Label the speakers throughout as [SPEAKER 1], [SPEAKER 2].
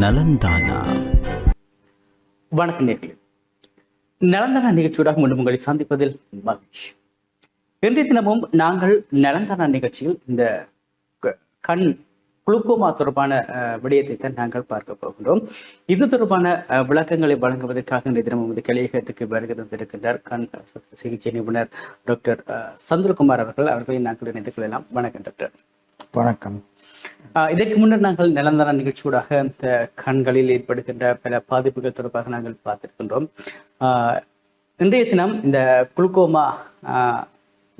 [SPEAKER 1] நலந்தானா வணக்கம் நேர்களே நலந்தானா நிகழ்ச்சியோட மீண்டும் உங்களை சந்திப்பதில் மகிழ்ச்சி இன்றைய தினமும் நாங்கள் நலந்தானா நிகழ்ச்சியில் இந்த கண் குளுக்கோமா தொடர்பான விடயத்தை தான் நாங்கள் பார்க்க போகிறோம் இது தொடர்பான விளக்கங்களை வழங்குவதற்காக இன்றைய தினமும் இந்த கலையகத்துக்கு வருகை தந்திருக்கின்றார் கண் சிகிச்சை நிபுணர் டாக்டர் சந்திரகுமார் அவர்கள் அவர்களை நாங்கள் இணைந்து கொள்ளலாம் வணக்கம் டாக்டர் வணக்கம் இதற்கு முன்னர் நாங்கள் நிலந்தர நிகழ்ச்சியூடாக இந்த கண்களில் ஏற்படுகின்ற பல பாதிப்புகள் தொடர்பாக நாங்கள் பார்த்திருக்கின்றோம் இன்றைய தினம் இந்த குளுக்கோமா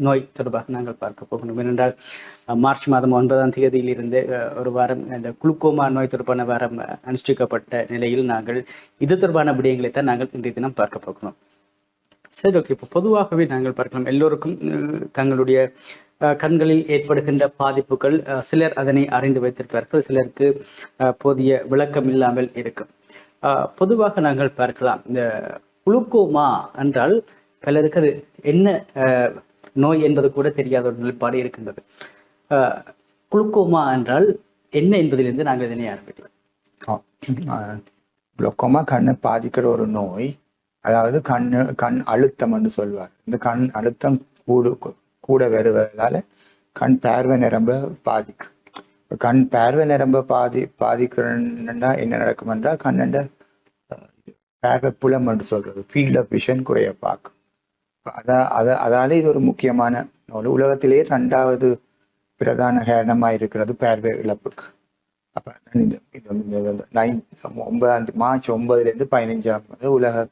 [SPEAKER 1] நோய் தொடர்பாக நாங்கள் பார்க்க போகணும் ஏனென்றால் மார்ச் மாதம் ஒன்பதாம் தேதியிலிருந்து ஒரு வாரம் இந்த குளுக்கோமா நோய் தொடர்பான வாரம் அனுஷ்டிக்கப்பட்ட நிலையில் நாங்கள் இது தொடர்பான விடயங்களை தான் நாங்கள் இன்றைய தினம் பார்க்க போகிறோம் சரி ஓகே இப்போ பொதுவாகவே நாங்கள் பார்க்கலாம் எல்லோருக்கும் தங்களுடைய கண்களில் ஏற்படுகின்ற பாதிப்புகள் சிலர் அதனை அறிந்து வைத்திருப்பார்கள் சிலருக்கு போதிய விளக்கம் இல்லாமல் இருக்கும் பொதுவாக நாங்கள் பார்க்கலாம் இந்த குளுக்கோமா என்றால் பலருக்கு அது என்ன நோய் என்பது கூட தெரியாத ஒரு நிலைப்பாடு இருக்கின்றது குளுக்கோமா என்றால் என்ன என்பதிலிருந்து நாங்கள் இதனை
[SPEAKER 2] ஆரம்பிக்கலாம் குளுக்கோமா கண்ணை பாதிக்கிற ஒரு நோய் அதாவது கண் கண் அழுத்தம் என்று சொல்வார் இந்த கண் அழுத்தம் கூடு கூட வருவதால கண் பார்வை நிரம்ப பாதிக்கும் கண் பார்வை நிரம்ப பாதி பாதிக்கிறன்னா என்ன நடக்கும் என்றால் கண்ணண்ட பார்வை புலம் என்று சொல்றது ஃபீல்ட் ஆஃப் விஷன் குறைய பார்க்கும் அதான் அதை அதால இது ஒரு முக்கியமான ஒரு உலகத்திலேயே ரெண்டாவது பிரதான காரணமாக இருக்கிறது பார்வை இழப்புக்கு அப்போ இந்த இந்த நைன் ஒன்பதாம் மார்ச் ஒன்பதுலேருந்து பதினஞ்சாம் உலக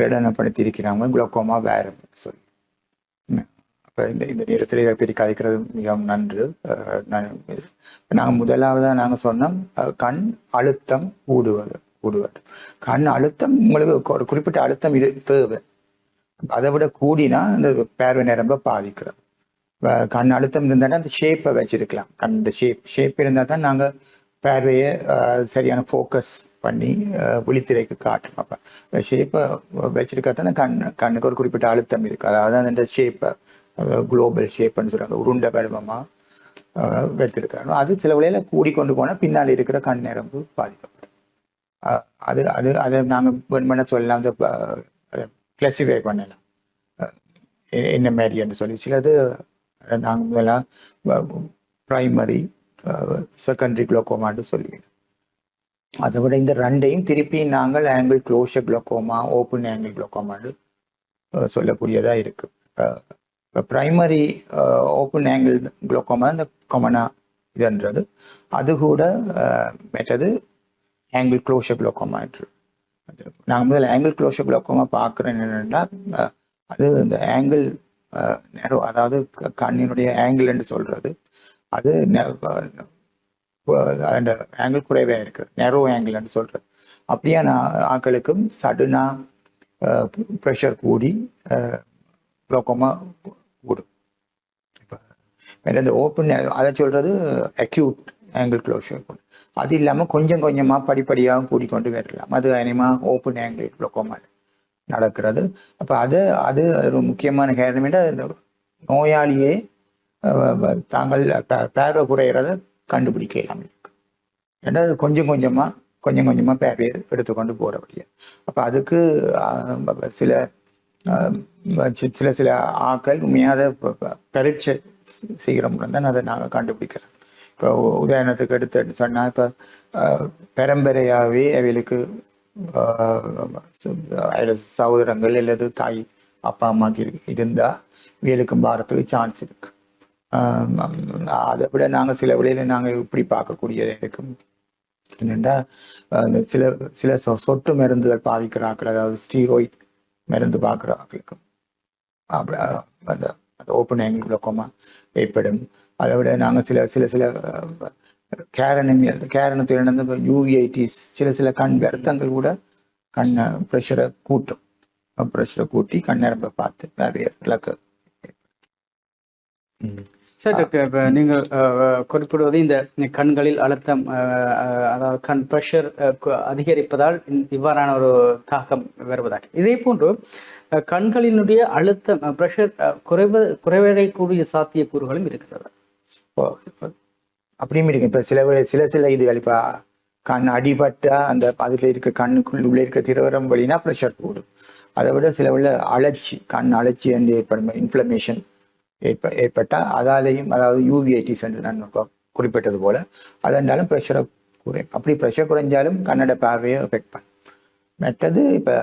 [SPEAKER 2] வேடனப்படுத்தி இருக்கிறாங்க குளோக்கோமா வேறு சொல்லி இப்போ இந்த இந்த நேரத்தில் இதை பற்றி கதைக்கிறது மிகவும் நன்று நாங்கள் முதலாவதாக நாங்கள் சொன்னோம் கண் அழுத்தம் ஊடுவது ஊடுவது கண் அழுத்தம் உங்களுக்கு ஒரு குறிப்பிட்ட அழுத்தம் இரு தேவை அதை விட கூடினா இந்த பேர்வை நிரம்ப பாதிக்கிறது கண் அழுத்தம் இருந்தாலும் அந்த ஷேப்பை வச்சிருக்கலாம் கண் ஷேப் ஷேப் இருந்தால் தான் நாங்கள் பேர்வையை சரியான ஃபோக்கஸ் பண்ணி விழித்திரைக்கு காட்டணும் அப்போ ஷேப்பை வச்சிருக்கிறது அந்த கண் கண்ணுக்கு ஒரு குறிப்பிட்ட அழுத்தம் இருக்குது அதாவது அந்த ஷேப்பை அதாவது குளோபல் ஷேப்புன்னு சொல்லுவாங்க உருண்ட உருண்டை வடிவமாக வைத்திருக்காரு அது சில வழியில் கூடி கொண்டு போனால் பின்னால் இருக்கிற கண் நரம்பு பாதிக்கப்படும் அது அது அதை நாங்கள் வேணுமென சொல்லலாம் அந்த கிளாசிஃபை பண்ணலாம் என்ன மாரி என்று சொல்லி சிலது நாங்கள் முதல்ல ப்ரைமரி செகண்டரி குளோக்கோமான்னு சொல்லிவிடுவோம் அதை விட இந்த ரெண்டையும் திருப்பி நாங்கள் angle closure glaucoma open angle குளோக்கோமான்னு சொல்லக்கூடியதாக இருக்கு இப்போ ப்ரைமரி ஓப்பன் ஆங்கிள் குளோக்கோமா இந்த கொமனா இதுன்றது அது கூட மெட்டது ஆங்கிள் க்ளோஷர் குளோக்கோமா நாங்கள் முதல்ல ஆங்கிள் க்ளோஷர் குளோக்கோமா பார்க்குறேன் என்னென்னா அது இந்த ஆங்கிள் நேரம் அதாவது கண்ணினுடைய என்று சொல்கிறது அது அந்த ஆங்கிள் குறைவாக இருக்குது நேரோ ஆங்கிள்னு சொல்கிறேன் அப்படியான ஆக்களுக்கும் சடனாக ப்ரெஷர் கூடி லோக்கமாக கூடும் இப்போ இந்த ஓப்பன் அதை சொல்கிறது அக்யூட் ஆங்கிள் க்ளோஷர் அது இல்லாமல் கொஞ்சம் கொஞ்சமாக படிப்படியாக கொண்டு வரலாம் அது அனிமா ஓப்பன் ஆங்கிள் லோக்கமாக நடக்கிறது அப்போ அது அது ஒரு முக்கியமான காரணம் இந்த நோயாளியே தாங்கள் பேரை குறைகிறத கண்டுபிடிக்க இல்லாமல் இருக்கு ரெண்டாவது கொஞ்சம் கொஞ்சமாக கொஞ்சம் கொஞ்சமாக பேரையை எடுத்துக்கொண்டு போகிற வழியா அப்போ அதுக்கு சில சில சில ஆக்கள் உண்மையாக பரீட்சை செய்கிற மூலம் தான் அதை நாங்கள் கண்டுபிடிக்கிறோம் இப்போ உதாரணத்துக்கு எடுத்து சொன்னால் இப்போ பரம்பரையாகவே அவளுக்கு சகோதரங்கள் அல்லது தாய் அப்பா அம்மாக்கு இருந்தால் இவளுக்கும் பாரத்துக்கு சான்ஸ் இருக்குது அதை விட நாங்கள் சில வேளையில் நாங்கள் இப்படி பார்க்கக்கூடியது இருக்கும் என்னென்னா அந்த சில சில சொட்டு மருந்துகள் பாவிக்கிறார்கள் அதாவது ஸ்டீரோயிட் மருந்து பார்க்குறார்களுக்கும் அப்படி அந்த அந்த ஓப்பன் ஆங்கிள் குளோக்கோமா ஏற்படும் அதை விட நாங்கள் சில சில சில கேரணமி அந்த கேரணத்தில் நடந்த யூவிஐடிஸ் சில சில கண் வருத்தங்கள் கூட கண்ணை ப்ரெஷரை கூட்டும் ப்ரெஷரை கூட்டி கண்ணரம்பை பார்த்து நிறைய விளக்கு
[SPEAKER 1] சார் இப்போ நீங்கள் குறிப்பிடுவது இந்த கண்களில் அழுத்தம் அதாவது கண் ப்ரெஷர் அதிகரிப்பதால் இவ்வாறான ஒரு தாக்கம் வருவதாக இதே போன்று கண்களினுடைய அழுத்தம் ப்ரெஷர் குறைவ குறைவடையக்கூடிய கூறுகளும் இருக்கிறது
[SPEAKER 2] அப்படியும் இருக்கு இப்போ சில சில சில இதுகள் இப்போ கண் அடிபட்டா அந்த பாதத்தில் இருக்க கண்ணுக்குள் உள்ளே இருக்க திரவரம் வழினா ப்ரெஷர் கூடும் அதை விட சில உள்ள அலர்ச்சி கண் அழச்சி என்று ஏற்படும் இன்ஃப்ளமேஷன் ஏற்ப ஏற்பட்டால் அதாலேயும் அதாவது யூவிஐடிஸ் என்று நான் குறிப்பிட்டது போல் அதென்றாலும் ப்ரெஷரை குறையும் அப்படி ப்ரெஷர் குறைஞ்சாலும் கன்னட பார்வையை எஃபெக்ட் பண்ணும் மற்றது இப்போ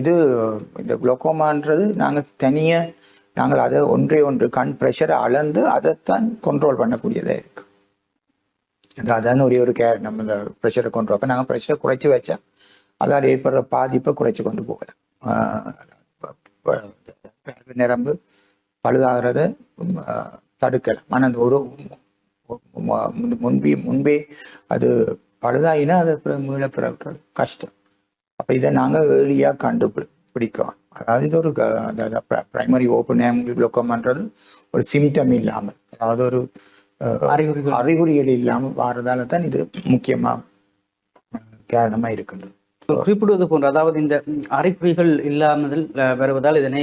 [SPEAKER 2] இது இந்த குளோக்கோமான்றது நாங்கள் தனியாக நாங்கள் அதை ஒன்றே ஒன்று கண் ப்ரெஷரை அளந்து அதைத்தான் கண்ட்ரோல் பண்ணக்கூடியதாக இருக்குது அது அதான் ஒரே ஒரு கேர் நம்ம இந்த ப்ரெஷரை கொண்டு அப்போ நாங்கள் ப்ரெஷரை குறைச்சி வச்சா அதால் ஏற்படுற பாதிப்பை குறைச்சி கொண்டு போகலாம் நிரம்பு பழுதாகிறத தடுக்கலை ஆனால் அந்த ஒரு முன்பே முன்பே அது பழுதாயினா அது மீள பிறக்கிறது கஷ்டம் அப்போ இதை நாங்கள் ஏர்லியாக கண்டுபி அதாவது இது ஒரு பிரைமரி ஓப்பன் குளோக்கம்ன்றது ஒரு சிம்டம் இல்லாமல் அதாவது ஒரு அறிகுறிகள் இல்லாமல் வாரதால தான் இது முக்கியமாக காரணமாக இருக்கின்றது
[SPEAKER 1] குறிப்பிடுவது போன்ற அதாவது இந்த அறிகுறிகள் இல்லாமல் வருவதால் இதனை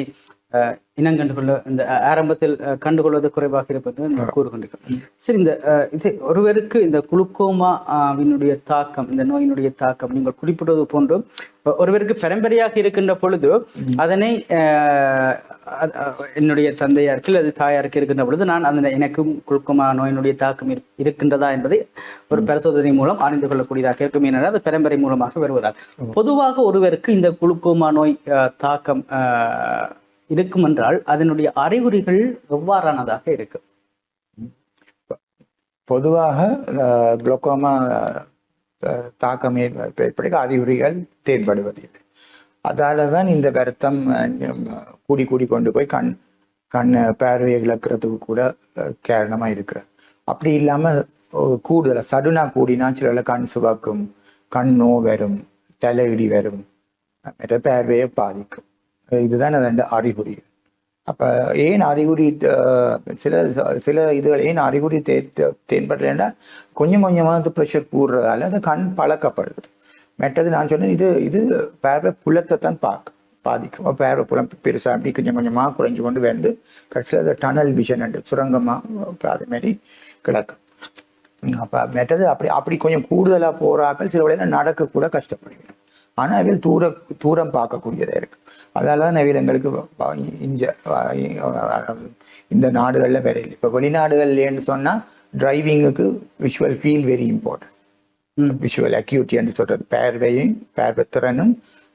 [SPEAKER 1] இனங்கண்டுகொள்ள இந்த ஆரம்பத்தில் கண்டுகொள்வது குறைவாக இருப்பது கூறுகின்றோம் சரி இந்த இது ஒருவருக்கு இந்த குளுக்கோமாவினுடைய தாக்கம் இந்த நோயினுடைய தாக்கம் நீங்கள் குறிப்பிடுவது போன்றும் ஒருவருக்கு பரம்பரையாக இருக்கின்ற பொழுது அதனை என்னுடைய தந்தையாருக்கு அல்லது தாயாருக்கு இருக்கின்ற பொழுது நான் அந்த எனக்கும் குளுக்கோமா நோயினுடைய தாக்கம் இருக்கின்றதா என்பதை ஒரு பரிசோதனை மூலம் அறிந்து கொள்ளக்கூடியதாக இருக்கும் என அது பரம்பரை மூலமாக வருவதால் பொதுவாக ஒருவருக்கு இந்த குளுக்கோமா நோய் தாக்கம் இருக்குமென்றால் அதனுடைய அறிகுறிகள் எவ்வாறானதாக இருக்கும்
[SPEAKER 2] பொதுவாக குளோக்கோமா தாக்கம் ஏற்படுத்த அறிகுறிகள் தேர்படுவதில்லை அதால தான் இந்த வருத்தம் கூடி கூடி கொண்டு போய் கண் கண் பேரவையை இழக்கிறதுக்கு கூட காரணமாக இருக்கிறது அப்படி இல்லாமல் கூடுதலாக சடுனாக கூடினா சில கண் சிவக்கும் கண் நோ வரும் தலையிடி வரும் பேர்வையை பாதிக்கும் இதுதான் அதன் அறிகுறி அப்போ ஏன் அறிகுறி சில சில இதுகள் ஏன் அறிகுறி தே தென்படலைன்னா கொஞ்சம் கொஞ்சமாக வந்து ப்ரெஷர் கூடுறதால அந்த கண் பழக்கப்படுது மெட்டது நான் சொன்னேன் இது இது பார்வை புலத்தை தான் பார்க்க பாதிக்கும் பார்வை புலம் பெருசாக அப்படி கொஞ்சம் கொஞ்சமாக குறைஞ்சு கொண்டு வந்து கடைசியில் அது டனல் விஷன் அண்டு சுரங்கமாக அது மாதிரி கிடக்கும் அப்போ மெட்டது அப்படி அப்படி கொஞ்சம் கூடுதலாக போகிறாக்கள் சில வழியில் நடக்க கூட கஷ்டப்படுகிறேன் ஆனால் அவையில் தூர தூரம் பார்க்கக்கூடியதாக இருக்குது அதால் தான் அவையில் எங்களுக்கு இஞ்ச இந்த நாடுகளில் வேற இல்லை இப்போ வெளிநாடுகள்லேன்னு சொன்னால் டிரைவிங்குக்கு visual feel very important visual என்று சொல்கிறது பேர்வையும் பேர்வை திறனும்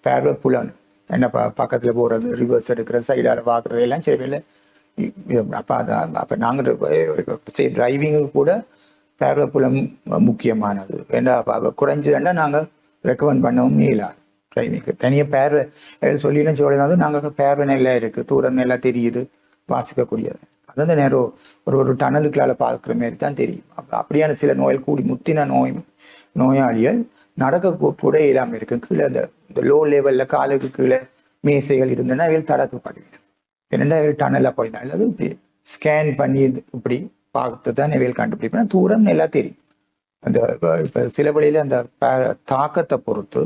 [SPEAKER 2] பேர்வை புலனும் என்ன ப பக்கத்தில் போகிறது ரிவர்ஸ் எடுக்கிறது சைடால் பார்க்குறது எல்லாம் சரி அப்போ அதான் அப்போ நாங்கள் சரி டிரைவிங்கு கூட பேர்வை புலம் முக்கியமானது ஏன்னா குறைஞ்சதுன்னா நாங்கள் ரெக்கமெண்ட் பண்ணவும் இல்லை கிளைமேக்கு தனியாக பேர் சொல்லிடும் சொல்லினாலும் நாங்கள் பேர் நல்லா இருக்குது தூரம் நல்லா தெரியுது வாசிக்கக்கூடியது அது வந்து நேரம் ஒரு ஒரு டனலுக்களால் பார்க்குற மாரி தான் தெரியும் அப்போ அப்படியான சில நோயில் கூடி முத்தின நோய் நோயாளிகள் நடக்க கூட இல்லாமல் இருக்கு கீழே அந்த இந்த லோ லெவலில் காலுக்கு கீழே மேசைகள் இருந்ததுன்னா அவள் தடக்கப்படுவிடும் என்னென்னா இவள் டனலில் போயிருந்தாலும் இப்படி ஸ்கேன் பண்ணி இப்படி பார்த்து தான் இவள் கண்டுபிடிப்பேன் தூரம் நல்லா தெரியும் அந்த இப்போ சில வழியில் அந்த தாக்கத்தை பொறுத்து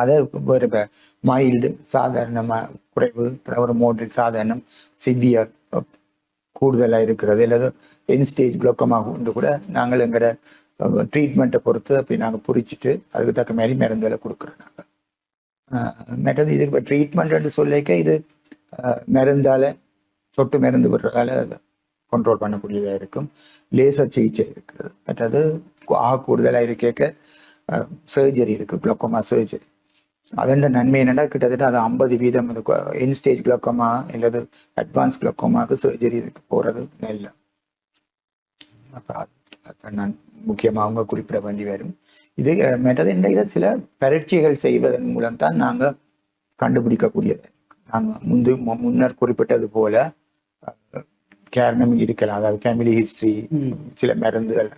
[SPEAKER 2] அதை ஒரு மைல்டு சாதாரணமாக குறைவு ஒரு மோட்ரிட் சாதாரணம் சிவியர் கூடுதலாக இருக்கிறது இல்லை என் ஸ்டேஜ் குளோக்கமாக கொண்டு கூட நாங்கள் எங்களோட ட்ரீட்மெண்ட்டை பொறுத்து அப்படி நாங்கள் புரிச்சிட்டு அதுக்கு தக்க மாதிரி மருந்துகளை கொடுக்குறோம் நாங்கள் மற்றது இதுக்கு இப்போ ட்ரீட்மெண்ட்னு சொல்லிக்க இது மருந்தால் சொட்டு மருந்து விடுறதால கண்ட்ரோல் பண்ணக்கூடியதாக இருக்கும் லேசர் சிகிச்சை இருக்கிறது மற்றது ஆக கூடுதலாக இருக்க சர்ஜரி இருக்குது குளோக்கோமா சர்ஜரி அதோட நன்மை என்னென்னா கிட்டத்தட்ட அது ஐம்பது வீதம் அந்த என் ஸ்டேஜ் குளோக்கோமா அட்வான்ஸ் குளோக்கோமாவுக்கு சர்ஜரி இருக்கு போகிறது நல்ல அப்போ நான் முக்கியமாக அவங்க குறிப்பிட வேண்டி வரும் இது மற்றது என்ன சில பரட்சிகள் செய்வதன் மூலம் தான் நாங்கள் கண்டுபிடிக்கக்கூடியது நான் முந்து முன்னர் குறிப்பிட்டது போல கேரணம் இருக்கலாம் அதாவது ஃபேமிலி ஹிஸ்டரி சில மருந்துகள்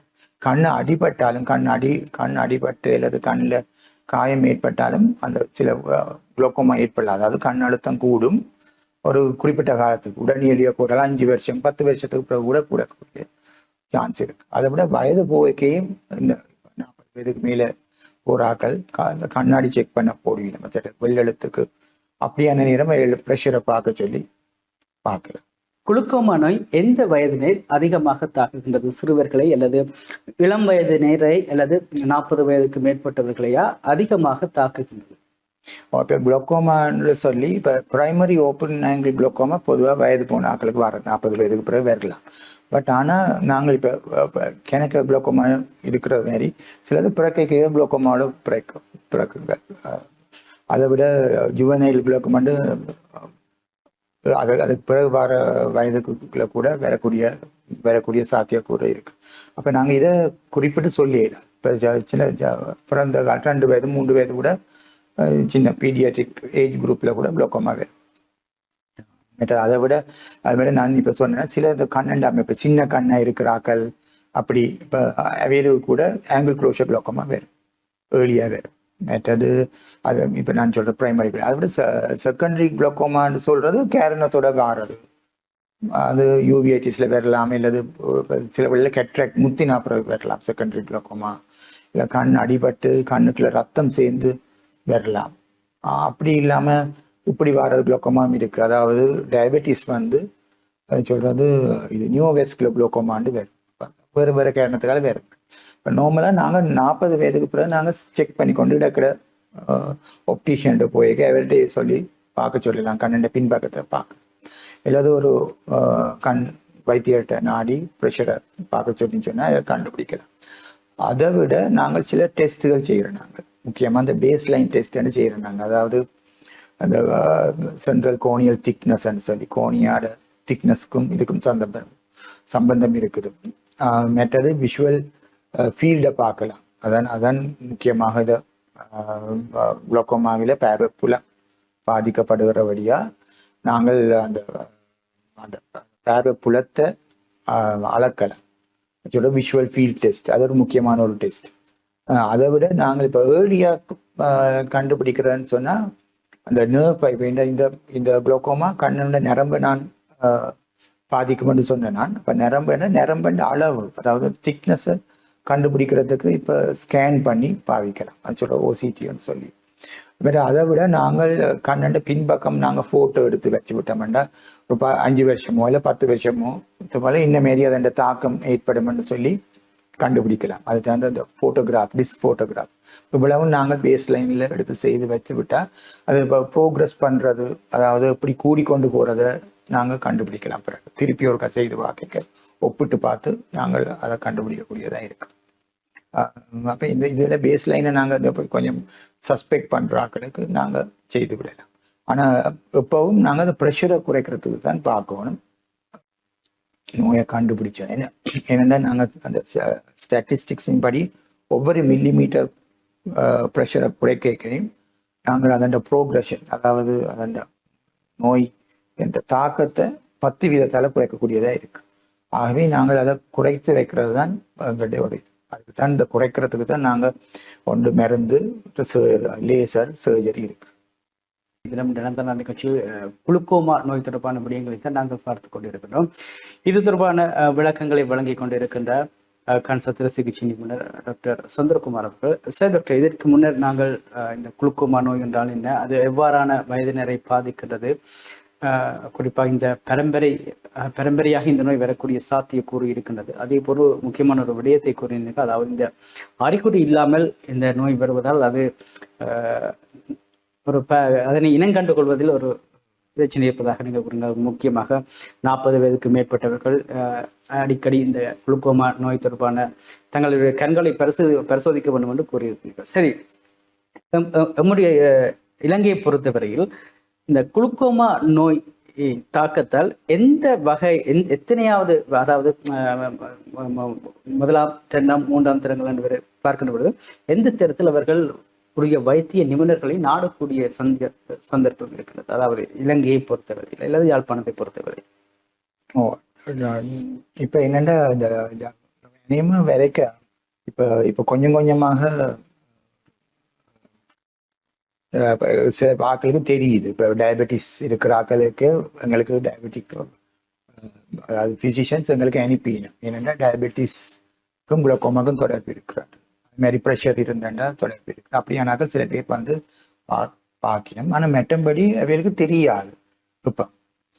[SPEAKER 2] கண் அடிபட்டாலும் கண் அடி கண் அடிபட்டு அல்லது கண்ணில் காயம் ஏற்பட்டாலும் அந்த சில குளோக்கோமா ஏற்படலாம் அதாவது கண் அழுத்தம் கூடும் ஒரு குறிப்பிட்ட காலத்துக்கு உடனடியாக கூடலாம் அஞ்சு வருஷம் பத்து வருஷத்துக்கு பிறகு கூட கூடக்கூடிய சான்ஸ் இருக்கு அதை விட வயது போக்கையும் இந்த நாற்பது வயதுக்கு மேலே போராக்கள் கண்ணாடி செக் பண்ண போடுவீங்க நம்ம வெள்ளெழுத்துக்கு அப்படியான நேரம் ப்ரெஷரை பார்க்க சொல்லி
[SPEAKER 1] பார்க்கலாம் குளுக்கோமா நோய் எந்த வயதினர் அதிகமாக தாக்குகின்றது சிறுவர்களை அல்லது இளம் வயதினரை அல்லது நாற்பது வயதுக்கு மேற்பட்டவர்களையா அதிகமாக தாக்குகின்றது
[SPEAKER 2] இப்போ குளோக்கோமான்னு சொல்லி இப்போ ப்ரைமரி ஓப்பன் ஆங்கிள் குளோக்கோமா பொதுவாக வயது போன ஆக்களுக்கு வர நாற்பது வயதுக்கு பிறகு வரலாம் பட் ஆனால் நாங்கள் இப்போ கிணக்க குளோக்கோமா இருக்கிறது மாதிரி சிலது பிறக்கைக்கு குளோக்கோமாவோட பிறக்க பிறக்குங்க அதை விட ஜுவனைல் குளோக்கோமாண்டு அது அதுக்கு பிறகு வர வயதுக்குள்ள கூட வரக்கூடிய வரக்கூடிய கூட இருக்கு அப்போ நாங்கள் இதை குறிப்பிட்டு சொல்லிடலாம் இப்போ சின்ன பிறந்த ரெண்டு வயது மூன்று வயது கூட சின்ன பீடியாட்ரிக் ஏஜ் குரூப்பில் கூட குளோக்கோமா வரும் அதை விட அது நான் இப்போ சொன்னேன்னா சில இந்த கண்ணண்டா இப்போ சின்ன கண்ணாக இருக்கிறாக்கள் அப்படி இப்போ அவையிலும் கூட ஆங்கிள் குளோஷர் குளோக்கமாக வேறு ஏர்லியாக வேறு மற்றது அது இப்போ நான் சொல்கிறேன் ப்ரைமரி அதை விட செ செகண்டரி குளோக்கோமான்னு சொல்கிறது கேரணத்தோட வாடுறது அது யூவிஐடிஸில் வரலாம் இல்லது சில வழியில் கெட்ராக்ட் முத்தி பிறகு வரலாம் செகண்டரி குளோக்கோமா இல்லை கண் அடிபட்டு கண்ணுக்குள்ள ரத்தம் சேர்ந்து வரலாம் அப்படி இல்லாமல் இப்படி வாடுறது குளோக்கோமாவும் இருக்குது அதாவது டயபெட்டிஸ் வந்து அது சொல்கிறது இது நியூ வெஸ்குல குளோக்கோமான்னு வேறு வேறு வேறு கேரணத்துக்காக வேறு இப்போ நார்மலாக நாங்கள் நாற்பது வயதுக்கு பிறகு நாங்கள் செக் பண்ணி கொண்டு இருக்கிற ஒப்டிஷியன்ட்டு போய் அவர்கிட்ட சொல்லி பார்க்க சொல்லலாம் கண்ணண்ட பின்பக்கத்தை பார்க்க இல்லாத ஒரு கண் வைத்தியர்கிட்ட நாடி ப்ரெஷரை பார்க்க சொல்லி சொன்னால் கண்டுபிடிக்கலாம் அதை விட நாங்கள் சில டெஸ்ட்டுகள் செய்கிறோம் நாங்கள் முக்கியமாக அந்த பேஸ் லைன் டெஸ்ட்னு செய்கிறோம் நாங்கள் அதாவது அந்த சென்ட்ரல் கோனியல் திக்னஸ்ன்னு சொல்லி கோனியாட திக்னஸ்க்கும் இதுக்கும் சந்தம் சம்பந்தம் இருக்குது மற்றது விஷுவல் ஃபீல்டை பார்க்கலாம் அதான் அதான் முக்கியமாக இதை குளோக்கோமாவில் பேரப்புல வழியாக நாங்கள் அந்த அந்த பேரப்புலத்தை புலத்தை அளக்கலாம் சொல்ல விஷுவல் ஃபீல்ட் டெஸ்ட் அது ஒரு முக்கியமான ஒரு டெஸ்ட் அதை விட நாங்கள் இப்போ ஏர்லியாக கண்டுபிடிக்கிறேன்னு சொன்னால் அந்த நர்வ் பைப் இந்த இந்த இந்த குளோக்கோமா கண்ணோட நரம்பு நான் பாதிக்கும்னு சொன்னேன் நான் இப்போ நரம்புனா நரம்புன்ற அளவு அதாவது திக்னஸை கண்டுபிடிக்கிறதுக்கு இப்போ ஸ்கேன் பண்ணி பாவிக்கலாம் அது சொல்ல ஓசிடின்னு சொல்லி அதுமாதிரி அதை விட நாங்கள் கண்ணண்ட பின்பக்கம் நாங்கள் ஃபோட்டோ எடுத்து வச்சு விட்டோம்னா ஒரு ப அஞ்சு வருஷமோ இல்லை பத்து வருஷமோ போல இன்னமாரி மாரி அதோட தாக்கம் ஏற்படும்னு சொல்லி கண்டுபிடிக்கலாம் அது தகுந்த அந்த ஃபோட்டோகிராஃப் டிஸ் ஃபோட்டோகிராஃப் இவ்வளவும் நாங்கள் பேஸ் லைனில் எடுத்து செய்து வச்சு விட்டால் அது இப்போ ப்ரோக்ரஸ் பண்ணுறது அதாவது இப்படி கொண்டு போகிறத நாங்கள் கண்டுபிடிக்கலாம் பிறகு திருப்பி ஒருக்கா செய்து வாக்கிக்க ஒப்பிட்டு பார்த்து நாங்கள் அதை கண்டுபிடிக்கக்கூடியதாக இருக்கும் அப்போ இந்த இதில் பேஸ் லைனை நாங்கள் இந்த கொஞ்சம் சஸ்பெக்ட் பண்ணுற ஆக்களுக்கு நாங்கள் செய்து விடலாம் ஆனால் எப்பவும் நாங்கள் அந்த ப்ரெஷரை குறைக்கிறதுக்கு தான் பார்க்கணும் நோயை கண்டுபிடிச்சோம் ஏன்னா என்னென்னா நாங்கள் அந்த ஸ்டாட்டிஸ்டிக்ஸின் படி ஒவ்வொரு மில்லி மீட்டர் ப்ரெஷரை குறைக்கையும் நாங்கள் அதன் ப்ரோக்ரஷன் அதாவது அதன் நோய் என்ற தாக்கத்தை பத்து வீதத்தால் குறைக்கக்கூடியதாக இருக்குது ஆகவே நாங்கள் அதை குறைத்து வைக்கிறது தான் எங்களுடைய ஒரு அதுக்கு தான் இந்த குறைக்கிறதுக்கு தான் நாங்கள் ஒன்று மருந்து லேசர்
[SPEAKER 1] சர்ஜரி இருக்கு தினம் நடந்த நிகழ்ச்சி குளுக்கோமா நோய் தொடர்பான விடயங்களை தான் நாங்கள் பார்த்து கொண்டிருக்கிறோம் இது தொடர்பான விளக்கங்களை வழங்கி கொண்டிருக்கின்ற கண் சத்திர சிகிச்சை நிபுணர் டாக்டர் சந்திரகுமார் அவர்கள் சார் டாக்டர் இதற்கு முன்னர் நாங்கள் இந்த குளுக்கோமா நோய் என்றால் என்ன அது எவ்வாறான வயதினரை பாதிக்கிறது குறிப்பாக இந்த பரம்பரை பரம்பரையாக இந்த நோய் வரக்கூடிய சாத்திய கூறு இருக்கின்றது அதே போல் முக்கியமான ஒரு விடயத்தை கூறினீர்கள் அதாவது இந்த அறிகுறி இல்லாமல் இந்த நோய் வருவதால் அது ஒரு ப அதனை இனங்கண்டு கொள்வதில் ஒரு பிரச்சனை இருப்பதாக நீங்கள் கூறுங்க முக்கியமாக நாற்பது வயதுக்கு மேற்பட்டவர்கள் அடிக்கடி இந்த குளுக்கோமா நோய் தொடர்பான தங்களுடைய கண்களை பரிசோதி பரிசோதிக்க வேண்டும் என்று கூறியிருக்கிறீர்கள் சரி எம்முடைய இலங்கையை பொறுத்தவரையில் இந்த குளுக்கோமா நோய் தாக்கத்தால் எந்த வகை எத்தனையாவது அதாவது முதலாம் இரண்டாம் மூன்றாம் திறங்கள் என்று பார்க்கின்ற பொழுது எந்த திறத்தில் அவர்கள் உரிய வைத்திய நிபுணர்களை நாடக்கூடிய சந்த சந்தர்ப்பம் இருக்கிறது அதாவது இலங்கையை பொறுத்தவரை அல்லது யாழ்ப்பாணத்தை பொறுத்தவரை
[SPEAKER 2] ஓ இப்போ என்னென்னா இந்த நியமம் வரைக்கும் இப்போ இப்போ கொஞ்சம் கொஞ்சமாக சில ஆக்களுக்கு தெரியுது இப்போ டயபெட்டிஸ் இருக்கிற ஆக்களுக்கு எங்களுக்கு டயபெட்டிக் அதாவது ஃபிசிஷியன்ஸ் எங்களுக்கு அனுப்பினோம் என்னென்னா டயபெட்டிஸ்க்கும் குளக்கோமாக்கும் தொடர்பு இருக்கிறார் மாதிரி ப்ரெஷர் இருந்தேன்னா தொடர்பு இருக்கு அப்படியானாக்கள் சில பேர் வந்து பா பார்க்கணும் ஆனால் மெட்டம்படி அவைகளுக்கு தெரியாது இப்போ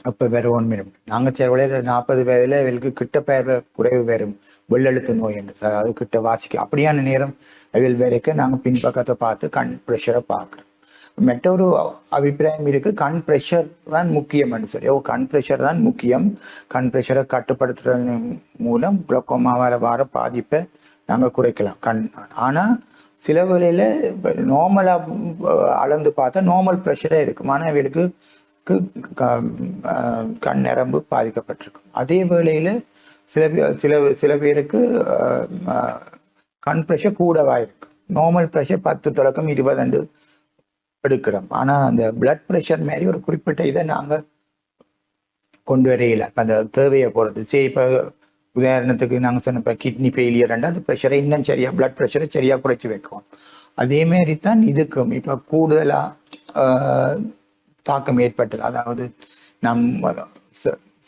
[SPEAKER 2] அப்போ வேற ஒன்று வரும் நாங்கள் சில விளையாட நாற்பது வயதில் இவளுக்கு கிட்ட பேர குறைவு வரும் வெள்ளெழுத்து நோய் என்று அதாவது கிட்ட வாசிக்க அப்படியான நேரம் அவைகள் வேலைக்கு நாங்கள் பின்பக்கத்தை பார்த்து கண் ப்ரெஷரை பார்க்குறோம் மற்றொரு அபிப்பிராயம் இருக்குது கண் ப்ரெஷர் தான் முக்கியம் சொல்லி ஓ கண் ப்ரெஷர் தான் முக்கியம் கண் ப்ரெஷரை கட்டுப்படுத்துறது மூலம் குளக்கோமாவால் வர பாதிப்பை நாங்கள் குறைக்கலாம் கண் ஆனால் சில வேளையில் நார்மலாக அளந்து பார்த்தா நார்மல் ப்ரெஷரே இருக்கும் மாணவிகளுக்கு க கண் நரம்பு பாதிக்கப்பட்டிருக்கும் அதே வேளையில் சில பேர் சில சில பேருக்கு கண் ப்ரெஷர் கூடவாக இருக்கும் நார்மல் ப்ரெஷர் பத்து தொடக்கம் இருபது அண்டு எடுக்கிறோம் ஆனால் அந்த பிளட் ப்ரெஷர் மாதிரி ஒரு குறிப்பிட்ட இதை நாங்கள் கொண்டு வரையில இப்போ அந்த தேவையை போகிறது சரி இப்போ உதாரணத்துக்கு நாங்கள் சொன்ன இப்போ கிட்னி ஃபெயிலியர் அந்த ப்ரெஷரை இன்னும் சரியாக பிளட் ப்ரெஷரை சரியாக குறைச்சி வைக்கும் அதேமாரி தான் இதுக்கும் இப்போ கூடுதலாக தாக்கம் ஏற்பட்டது அதாவது நம்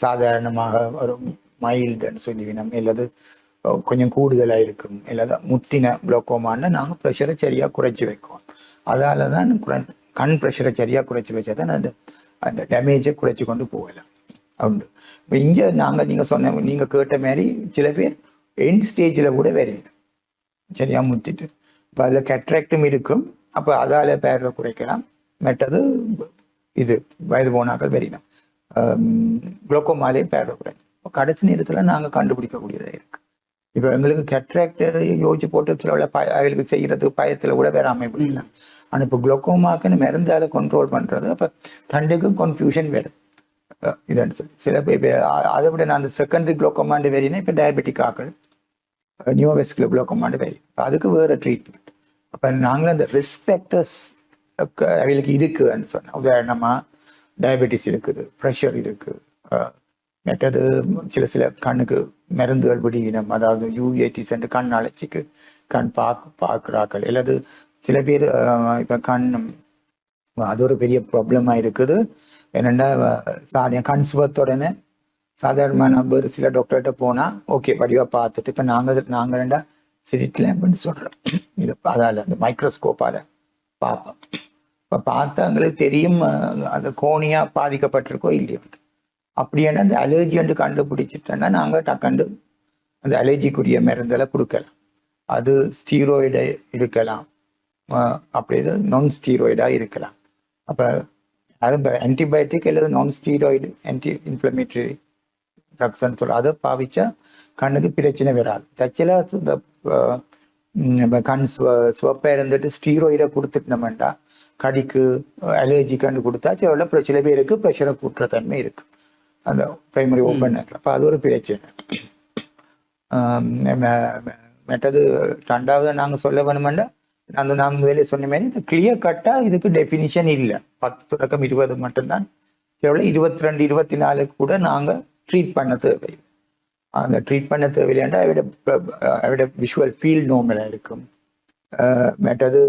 [SPEAKER 2] சாதாரணமாக ஒரு மைல்டுன்னு சொல்லிவினோம் அல்லது கொஞ்சம் கூடுதலாக இருக்கும் இல்லாத முத்தின குளோக்கோமான்னு நாங்கள் ப்ரெஷரை சரியாக குறைச்சி வைக்கோம் அதால் தான் குறை கண் ப்ரெஷரை சரியாக குறைச்சி வச்சா தான் அந்த அந்த டேமேஜை குறைச்சி கொண்டு போகலாம் உண்டு இப்போ இங்கே நாங்கள் நீங்கள் சொன்ன நீங்கள் கேட்ட மாதிரி சில பேர் என் ஸ்டேஜில் கூட வரையிடும் சரியாக முத்திட்டு இப்போ அதில் கெட்ராக்டும் இருக்கும் அப்போ அதால் பேரில் குறைக்கலாம் மற்றது இது வயது போனாக்கள் வரையிடும் குளோக்கோமாலே பேரை குறைக்கும் கடைசி நேரத்தில் நாங்கள் கண்டுபிடிக்கக்கூடியதாக இருக்குது இப்போ எங்களுக்கு கட்ராக்டர் யோசிச்சு போட்டு சில உள்ள பய அவங்களுக்கு செய்கிறதுக்கு பயத்தில் கூட வேற அமைப்பில்லை ஆனால் இப்போ குளோக்கோமாக்குன்னு மருந்தால் கண்ட்ரோல் பண்ணுறது அப்போ தண்டுக்கும் கன்ஃபியூஷன் இதான் சார் சில இப்போ அதை விட நான் அந்த செகண்டரி குளோக்கோமாண்டு வேறினா இப்போ டயபெட்டிக் ஆக்கள் நியூவெஸ்கில் குளோக்கோமாண்டு வேறி இப்போ அதுக்கு வேறு ட்ரீட்மெண்ட் அப்போ நாங்களும் அந்த ரெஸ்பெக்டர்ஸ் ஃபேக்டர்ஸ் அவங்களுக்கு இருக்குதுன்னு சொன்னேன் உதாரணமாக டயபெட்டிஸ் இருக்குது ப்ரெஷர் இருக்குது மற்றது சில சில கண்ணுக்கு மருந்துகள் விடுவினம் அதாவது யூஏடி சென்று கண் அழைச்சிக்கு கண் பார்க்க பார்க்குறாக்கள் அல்லது சில பேர் இப்போ கண் அது ஒரு பெரிய ப்ராப்ளமாக இருக்குது என்னென்னா சாரி கண் சுபத்துடனே சாதாரணமான நம்பர் சில டாக்டர்கிட்ட போனால் ஓகே வடிவாக பார்த்துட்டு இப்போ நாங்கள் நாங்கள் ரெண்டா சிரிட் லேம்புன்னு சொல்கிறோம் இது அதால் அந்த மைக்ரோஸ்கோப்பால் பார்ப்போம் இப்போ பார்த்தாங்களே தெரியும் அது கோணியாக பாதிக்கப்பட்டிருக்கோ இல்லையோ அப்படியான அந்த அலர்ஜி வந்து கண்டுபிடிச்சிட்டோன்னா நாங்கள் டக்கண்டு அந்த அலர்ஜிக்குரிய மருந்தெல்லாம் கொடுக்கலாம் அது ஸ்டீரோய்டை இருக்கலாம் அப்படி இது நான் ஸ்டீரோய்டாக இருக்கலாம் அப்போ அது ஆன்டிபயோட்டிக் அல்லது நான் ஸ்டீரோய்டு ஆன்டி இன்ஃப்ளமேட்டரி ட்ரக்ஸ்ன்னு சொல்கிறோம் அதை பாவிச்சா கண்ணுக்கு பிரச்சனை வராது தச்சில் இந்த கண் சுவ சிவப்பாக இருந்துட்டு ஸ்டீரோய்டை கொடுத்துட்டோம்டா கடிக்கு அலர்ஜி கண்டு கொடுத்தா சில பிரச்சனை பேருக்கு ப்ரெஷரை கூட்டுற தன்மை இருக்குது அந்த ப்ரைமரி ஓப்பன் அப்போ அது ஒரு பிரச்சனை மெட்டது ரெண்டாவது நாங்கள் சொல்ல வேணுமெண்டா அந்த நான் முதலே சொன்ன மாதிரி இந்த கிளியர் கட்டாக இதுக்கு டெஃபினிஷன் இல்லை பத்து தொடக்கம் இருபது மட்டும்தான் எவ்வளோ இருபத்தி ரெண்டு இருபத்தி நாலு கூட நாங்கள் ட்ரீட் பண்ண தேவையில்லை அந்த ட்ரீட் பண்ண தேவையில்லைண்டா அவட அவட விஷுவல் ஃபீல் நார்மலாக இருக்கும் மெட்டது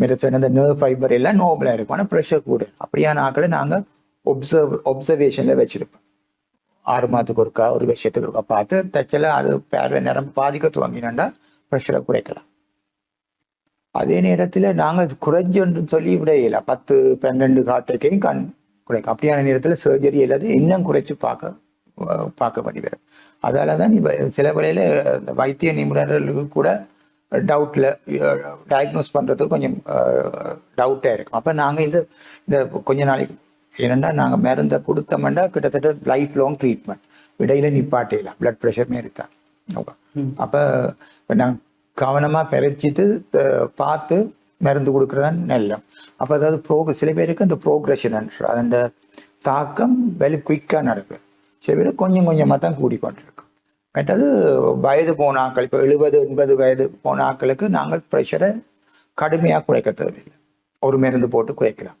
[SPEAKER 2] மெரசன் அந்த நர்வ் ஃபைபர் எல்லாம் நார்மலாக இருக்கும் ஆனால் ப்ரெஷர் கூட அப்படியான ஆக்களை நாங்கள் ஒப்சர்வ் ஒப்சர்வேஷனில் வச்சுருப்பேன் ஆறு மாதத்துக்கு ஒருக்கா ஒரு விஷயத்துக்கு ஒருக்கா பார்த்து தைச்சல அது பார்வை நேரம் பாதிக்க துவங்கினோண்டா ப்ரெஷரை குறைக்கலாம் அதே நேரத்தில் நாங்கள் குறைஞ்சு சொல்லி விடையில பத்து பன்னெண்டு காட்டுக்கையும் கண் குறைக்கும் அப்படியான நேரத்தில் சர்ஜரி இல்லாத இன்னும் குறைச்சி பார்க்க பார்க்க பண்ணி வரும் அதால தான் இப்போ சில வேளையில் இந்த வைத்திய நிபுணர்களுக்கு கூட டவுட்டில் டயக்னோஸ் பண்ணுறதுக்கு கொஞ்சம் டவுட்டாக இருக்கும் அப்போ நாங்கள் இந்த இந்த கொஞ்ச நாளைக்கு ஏனெண்டா நாங்கள் மருந்தை கொடுத்தோம்னா கிட்டத்தட்ட லைஃப் லாங் ட்ரீட்மெண்ட் இடையில நிப்பாட்டையில பிளட் ப்ரெஷருமே ஓகே அப்போ நாங்கள் கவனமாக பரீட்சித்து பார்த்து மருந்து கொடுக்குறதா நல்ல அப்போ அதாவது ப்ரோ சில பேருக்கு அந்த ப்ரோக்ரஷன் அதோட தாக்கம் வெளி குயிக்காக நடக்கு சில பேர் கொஞ்சம் கொஞ்சமாக தான் கூடிக்கொண்டிருக்கு மற்றது வயது போன ஆக்கள் இப்போ எழுபது எண்பது வயது போன ஆக்களுக்கு நாங்கள் ப்ரெஷரை கடுமையாக குறைக்க தேவையில்லை ஒரு மருந்து போட்டு குறைக்கலாம்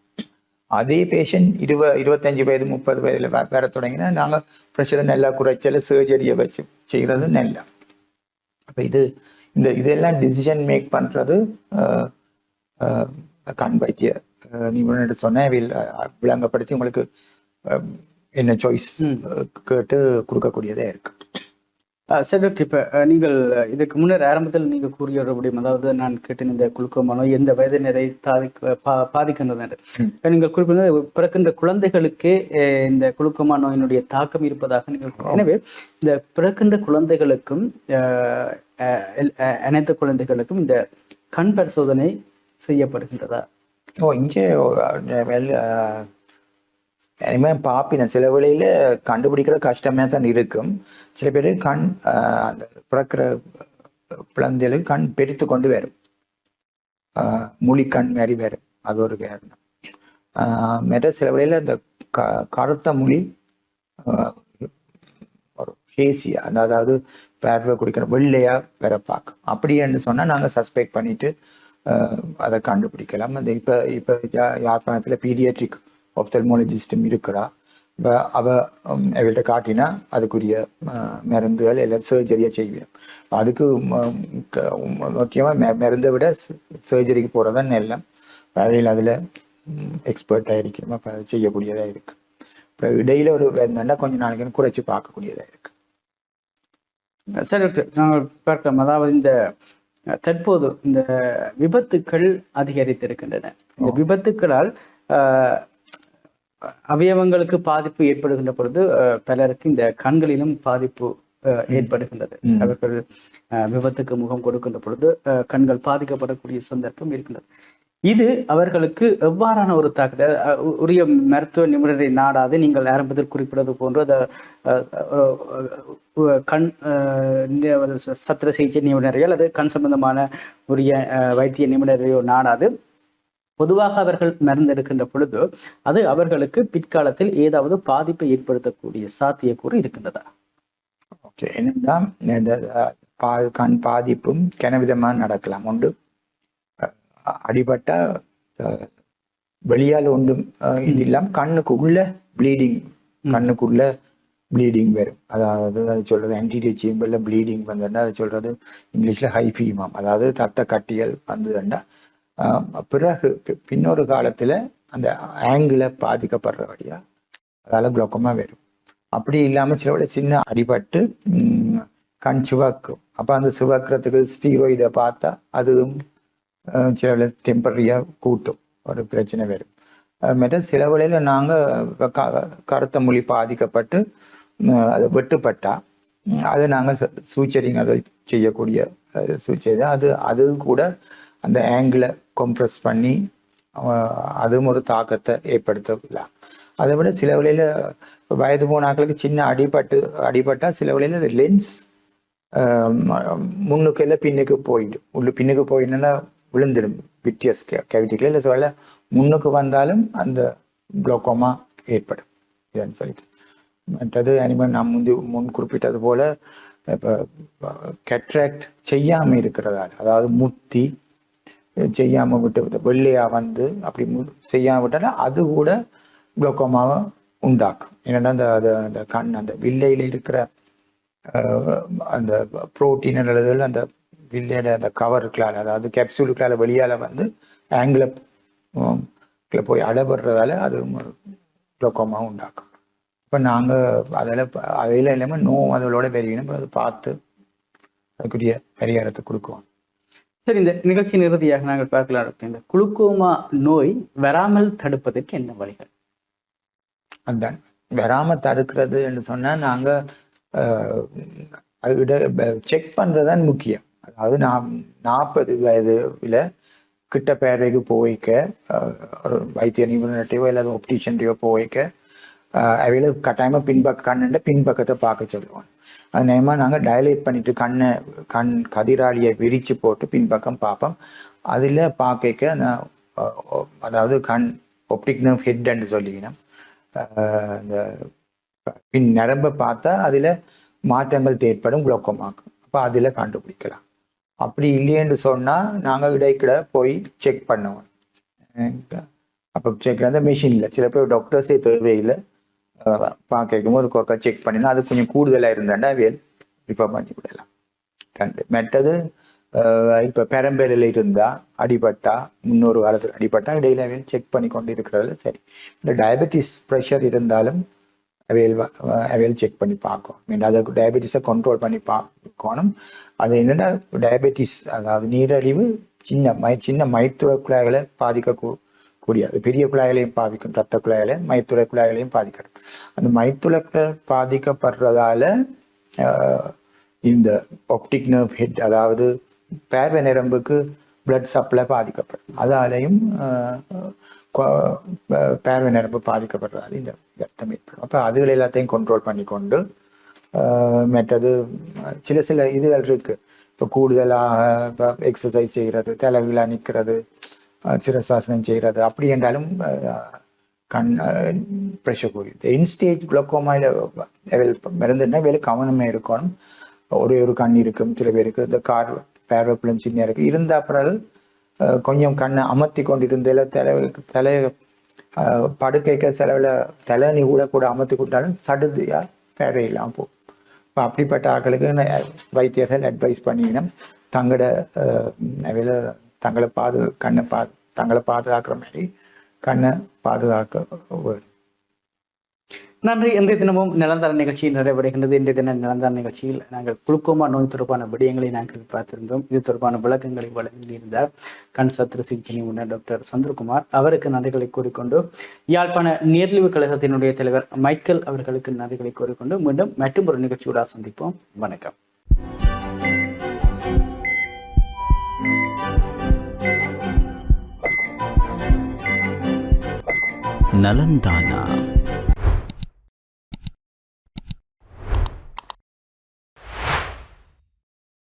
[SPEAKER 2] அதே பேஷண்ட் இருவ இருபத்தஞ்சி வயது முப்பது வயதில் வர தொடங்கினா நாங்கள் ப்ரெஷரை நல்லா குறைச்சல சர்ஜரியை வச்சு செய்கிறது நல்ல அப்போ இது இந்த இதெல்லாம் டிசிஷன் மேக் பண்ணுறது கண் வைத்திய நிபுணர் சொன்னேன் விளங்கப்படுத்தி உங்களுக்கு என்ன சாய்ஸ் கேட்டு கொடுக்கக்கூடியதாக இருக்குது
[SPEAKER 1] சரி இப்போ நீங்கள் இதுக்கு முன்னர் ஆரம்பத்தில் நீங்கள் முடியும் அதாவது நான் கேட்டேன் இந்த குழுக்கமானோ எந்த வயதினரை பாதிக்கின்றது என்று நீங்கள் குறிப்பிட்ட பிறக்கின்ற குழந்தைகளுக்கே இந்த குளுக்கோமா என்னுடைய தாக்கம் இருப்பதாக நீங்கள் எனவே இந்த பிறக்கின்ற குழந்தைகளுக்கும் அனைத்து குழந்தைகளுக்கும் இந்த கண் பரிசோதனை செய்யப்படுகின்றதா
[SPEAKER 2] ஓ இங்கே இனிமேல் பாப்பின சில வழியில கண்டுபிடிக்கிற கஷ்டமே தான் இருக்கும் சில பேர் கண் அந்த பிறக்கிற குழந்தைகளுக்கு கண் பெருத்து கொண்டு வரும் கண் மாதிரி வரும் அது ஒரு காரணம் மெட்ட சில வழியில் அந்த க கருத்த மொழி ஒரு ஹேசியா அதாவது பேர்வை குடிக்கிற வெள்ளையாக வேற பார்க்கும் அப்படின்னு சொன்னால் நாங்கள் சஸ்பெக்ட் பண்ணிட்டு அதை கண்டுபிடிக்கலாம் அந்த இப்போ இப்போ யாழ்ப்பாணத்தில் பீடியாட்ரிக் சிஸ்டம் இருக்கிறா இப்போ அவ அவள்கிட்ட காட்டினா அதுக்குரிய மருந்துகள் எல்லாம் சர்ஜரியாக செய்வோம் அதுக்கு முக்கியமாக மருந்தை விட சர்ஜரிக்கு போகிறது தான் எல்லாம் அவையில் அதில் எக்ஸ்பர்ட்டாக இருக்கணும் அப்போ அதை செய்யக்கூடியதாக இருக்குது அப்புறம் இடையில் ஒரு வேணுன்னா கொஞ்சம்
[SPEAKER 1] நாளைக்கு குறைச்சி பார்க்கக்கூடியதாக இருக்குது சரி டாக்டர் நாங்கள் பார்க்கலாம் அதாவது இந்த தற்போது இந்த விபத்துக்கள் அதிகரித்திருக்கின்றன இந்த விபத்துக்களால் அவயவங்களுக்கு பாதிப்பு ஏற்படுகின்ற பொழுது பலருக்கு இந்த கண்களிலும் பாதிப்பு ஏற்படுகின்றது அவர்கள் விபத்துக்கு முகம் கொடுக்கின்ற பொழுது கண்கள் பாதிக்கப்படக்கூடிய சந்தர்ப்பம் இருக்கின்றது இது அவர்களுக்கு எவ்வாறான ஒரு தாக்குதல் உரிய மருத்துவ நிபுணரை நாடாது நீங்கள் ஆரம்பத்தில் குறிப்பிட்டது போன்ற கண் சத்திர சிகிச்சை நிபுணரையோ அல்லது கண் சம்பந்தமான உரிய வைத்திய நிபுணரையோ நாடாது பொதுவாக அவர்கள் மறந்திருக்கின்ற பொழுது அது அவர்களுக்கு பிற்காலத்தில் ஏதாவது பாதிப்பை ஏற்படுத்தக்கூடிய சாத்தியக்கூறு இருக்கின்றதா
[SPEAKER 2] ஓகே என்னதான் பா கண் பாதிப்பும் கனவிதமாக நடக்கலாம் உண்டு அடிபட்டா வெளியால் ஒன்றும் இது இல்லாமல் கண்ணுக்கு உள்ள ப்ளீடிங் கண்ணுக்குள்ள ப்ளீடிங் வரும் அதாவது அது சொல்றது ஆன்டீரியர் சேம்பரில் ப்ளீடிங் வந்ததுன்னா அது சொல்றது இங்கிலீஷில் ஹைஃபீமம் அதாவது ரத்த கட்டியல் வந்ததுன்னா பிறகு பின்னொரு காலத்தில் அந்த ஆங்கிளை பாதிக்கப்படுற வழியாக அதால் குளோக்கமாக வரும் அப்படி இல்லாமல் சில விட சின்ன அடிபட்டு கண் சிவக்கும் அப்போ அந்த சிவக்கிறதுக்கு ஸ்டீரோயிடை பார்த்தா அதுவும் சில விட டெம்பரரியாக கூட்டும் ஒரு பிரச்சனை வரும் அதுமாரி சில வழியில் நாங்கள் கருத்த மொழி பாதிக்கப்பட்டு அது வெட்டுப்பட்டா அதை நாங்கள் சூச்சரிங் அதை செய்யக்கூடிய சூச்சரி அது அது கூட அந்த ஆங்கிளை கம்ப்ரெஸ் பண்ணி அதுவும் ஒரு தாக்கத்தை ஏற்படுத்தலாம் அதை விட சில வழியில் வயது ஆக்களுக்கு சின்ன அடிபட்டு அடிபட்டால் சில வழியில் அது லென்ஸ் முன்னுக்கு இல்லை பின்னுக்கு போயிடும் உள்ள பின்னுக்கு போயிடணும்னா விழுந்துடும் விட்டியஸ் கேவிட்டிக்கில் இல்லை சில முன்னுக்கு வந்தாலும் அந்த குளோக்கோமா ஏற்படும் இதுன்னு சொல்லிட்டு மற்றது அனிமல் நான் முந்தி முன் குறிப்பிட்டது போல் இப்போ கெட்ராக்ட் செய்யாமல் இருக்கிறதால அதாவது முத்தி செய்யாமல் விட்டு வெள்ளையாக வந்து அப்படி செய்யாமல் விட்டாலும் அது கூட குளோக்கோமாவை உண்டாக்கும் என்னென்னா அந்த அந்த கண் அந்த வில்லையில் இருக்கிற அந்த புரோட்டீன் அல்லது அந்த வில்லையில அந்த இருக்கலாம் அதாவது இருக்கலாம் வெளியால் வந்து ஆங்கில போய் அடைபடுறதால அது குளோக்கோமாவை உண்டாக்கும் இப்போ நாங்கள் அதில்
[SPEAKER 1] அதில் இல்லாமல் நோய் அதோட வெறியணும் அதை பார்த்து அதுக்குரிய பரிகாரத்தை கொடுக்குவோம் சரி இந்த நிகழ்ச்சியின் இறுதியாக நாங்கள் பார்க்கலாம் இந்த குளுக்கோமா நோய் வராமல் தடுப்பதற்கு என்ன வழிகள் அதுதான் வராமல் தடுக்கிறது என்று
[SPEAKER 2] சொன்னால் நாங்கள் செக் தான் முக்கியம் அதாவது நான் நாற்பது வயதுல கிட்ட பேரைக்கு போய்க்க ஒரு வைத்திய நிபுணர்கிட்டையோ இல்லாத ஒப்டிஷன்டையோ போய்க்க அவையில் கட்டாயமாக பின்பக்க கண்ணுன்ற பின்பக்கத்தை பார்க்க சொல்லுவோம் அது நேரமாக நாங்கள் டைலேட் பண்ணிட்டு கண்ணை கண் கதிராளியை விரித்து போட்டு பின்பக்கம் பார்ப்போம் அதில் பார்க்க அதாவது கண் ஒப்டிக் நர்வ் ஹெட்ன்னு சொல்லிக்கணும் இந்த பின் நரம்ப பார்த்தா அதில் மாற்றங்கள் தேற்படும் குளோக்கமாகும் அப்போ அதில் கண்டுபிடிக்கலாம் அப்படி இல்லைன்னு சொன்னால் நாங்கள் இடைக்கிட போய் செக் பண்ணுவோம் அப்போ செக் அந்த மிஷினில் சில பேர் டாக்டர்ஸே தேவையில்லை பார்க்கும்போது கொக்கா செக் பண்ணினா அது கொஞ்சம் கூடுதலாக இருந்தாண்டா வேல் ரிஃபர் பண்ணி விடலாம் ரெண்டு மெட்டது இப்போ பெரம்பேலையில் இருந்தால் அடிபட்டா முன்னொரு காலத்தில் அடிபட்டா இடையில அவையில் செக் பண்ணி கொண்டு இருக்கிறதுல சரி இந்த டயபெட்டிஸ் ப்ரெஷர் இருந்தாலும் அவையில் அவையில் செக் பண்ணி பார்க்கும் மீன் அதை டயபெட்டிஸை கண்ட்ரோல் பண்ணி பார்க்கணும் அது என்னென்னா டயபெட்டிஸ் அதாவது நீரழிவு சின்ன மை சின்ன மைத்துவ குழாய்களை பாதிக்க பாதிக்கக்கூடிய அது பெரிய குழாய்களையும் பாதிக்கும் ரத்த குழாய்களையும் மைத்துளை குழாய்களையும் பாதிக்கணும் அந்த மைத்துளைகள் பாதிக்கப்படுறதால இந்த ஒப்டிக் நர்வ் ஹெட் அதாவது பேர்வை நரம்புக்கு பிளட் சப்ளை பாதிக்கப்படும் அதாலையும் பேர்வை நரம்பு பாதிக்கப்படுறதால இந்த ரத்தம் ஏற்படும் அப்போ அதுகள் எல்லாத்தையும் கண்ட்ரோல் பண்ணி கொண்டு மற்றது சில சில இதுகள் இருக்குது இப்போ கூடுதலாக இப்போ எக்ஸசைஸ் செய்கிறது தலைவிழா நிற்கிறது சிரசாசனம் செய்கிறது அப்படி என்றாலும் கண் ப்ரெஷர் குறையுது இன்ஸ்டேஜ் இல்லை மருந்துன்னா வேலை கவனமே இருக்கணும் ஒரே ஒரு கண் இருக்கும் சில பேருக்கு இந்த கார் பேரப்பிளம் சின்ன இருக்குது இருந்தால் பிறகு கொஞ்சம் கண்ணை அமர்த்தி கொண்டு இருந்ததில் தலை தலை படுக்கைக்க செலவில் தலைனி கூட கூட அமர்த்தி கொண்டாலும் சடுதியாக இல்லாமல் போகும் இப்போ அப்படிப்பட்ட ஆட்களுக்கு வைத்தியர்கள் அட்வைஸ் பண்ணிக்கணும் தங்களோட தங்களை பாது கண்ணை பா தங்களை பாதுகாக்கிற மாதிரி கண்ணை பாதுகாக்க
[SPEAKER 1] நன்றி இன்றைய தினமும் நிலந்தர நிகழ்ச்சி நிறைவடைகின்றது இன்றைய தின நிலந்தர நிகழ்ச்சியில் நாங்கள் குழுக்கோமா நோய் தொடர்பான விடயங்களை நாங்கள் பார்த்திருந்தோம் இது தொடர்பான விளக்கங்களை வழங்கியிருந்தார் கண் சத்திர சிகிச்சை நிபுணர் டாக்டர் சந்திரகுமார் அவருக்கு நன்றிகளை கூறிக்கொண்டு யாழ்ப்பாண நேர்லிவு கழகத்தினுடைய தலைவர் மைக்கேல் அவர்களுக்கு நன்றிகளை கூறிக்கொண்டு மீண்டும் மற்றும் ஒரு நிகழ்ச்சியோட சந்திப்போம் வணக்கம் నలందానా